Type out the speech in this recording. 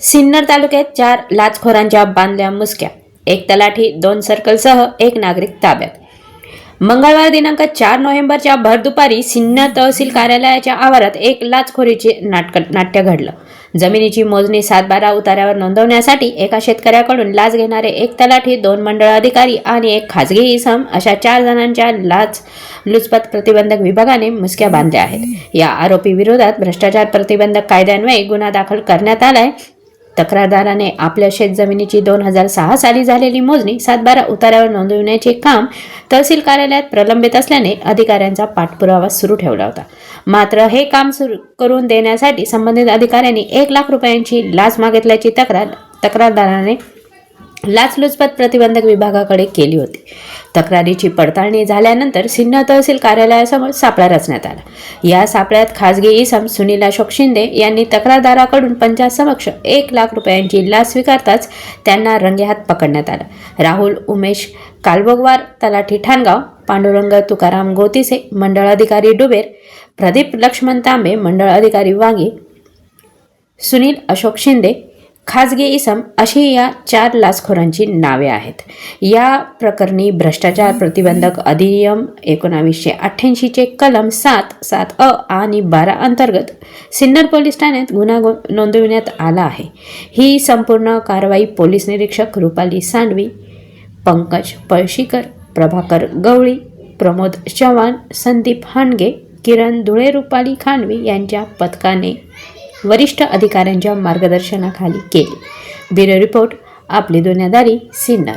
सिन्नर तालुक्यात चार लाचखोरांच्या बांधल्या मुसक्या एक तलाठी दोन सर्कलसह एक नागरिक ताब्यात. मंगळवार दिनांक चार नोव्हेंबरच्या भरदुपारी सिन्नर तहसील कार्यालयाच्या आवारात एक लाचखोरीचे नाटक नाट्य घडलं. जमिनीची मोजणी सातबारा उतार्यावर नोंदवण्यासाठी एका शेतकऱ्याकडून लाच घेणारे एक तलाठी दोन मंडळ अधिकारी आणि एक खाजगी इसम अशा चार जणांच्या लाच लुचपत प्रतिबंधक विभागाने मुसक्या बांधल्या आहेत. या आरोपी विरोधात भ्रष्टाचार प्रतिबंधक कायद्यान्वये गुन्हा दाखल करण्यात आलाय. तक्रारदाराने आपल्या शेतजमिनीची दोन हजार सहा साली झालेली मोजणी सातबारा उतारावर नोंदविण्याचे काम तहसील कार्यालयात प्रलंबित असल्याने अधिकाऱ्यांचा पाठपुरावा सुरू ठेवला होता. मात्र हे काम सुरू करून देण्यासाठी संबंधित अधिकाऱ्यांनी एक लाख रुपयांची लाच मागितल्याची तक्रार तक्रारदाराने लाचलुचपत प्रतिबंधक विभागाकडे केली होती. तक्रारीची पडताळणी झाल्यानंतर सिन्हा तहसील कार्यालयासमोर सापळा रचण्यात आला. या सापळ्यात खासगी इसम सुनील अशोक शिंदे यांनी तक्रारदाराकडून पंचासमक्ष एक लाख रुपयांची लाच स्वीकारताच त्यांना रंगेहात पकडण्यात आलं. राहुल उमेश कालबोगवार तलाठी ठाणगाव पांडुरंग तुकाराम गोतिसे मंडळ अधिकारी डुबेर प्रदीप लक्ष्मण तांबे मंडळ अधिकारी वांगी सुनील अशोक शिंदे खाजगी इसम अशी या चार लाचखोरांची नावे आहेत. या प्रकरणी भ्रष्टाचार प्रतिबंधक अधिनियम एकोणावीसशे अठ्ठ्याऐंशीचे कलम सात सात अ आणि बारा अंतर्गत सिन्नर पोलीस ठाण्यात गुन्हा नोंदविण्यात आला आहे. ही संपूर्ण कारवाई पोलीस निरीक्षक रुपाली सांडवी पंकज पळशीकर प्रभाकर गवळी प्रमोद चव्हाण संदीप हांडगे किरण धुळे रुपाली खांडवी यांच्या पथकाने वरिष्ठ अधिकाऱ्यांच्या मार्गदर्शनाखाली केली. ब्युरो रिपोर्ट आपली दुनियादारी सिन्नर.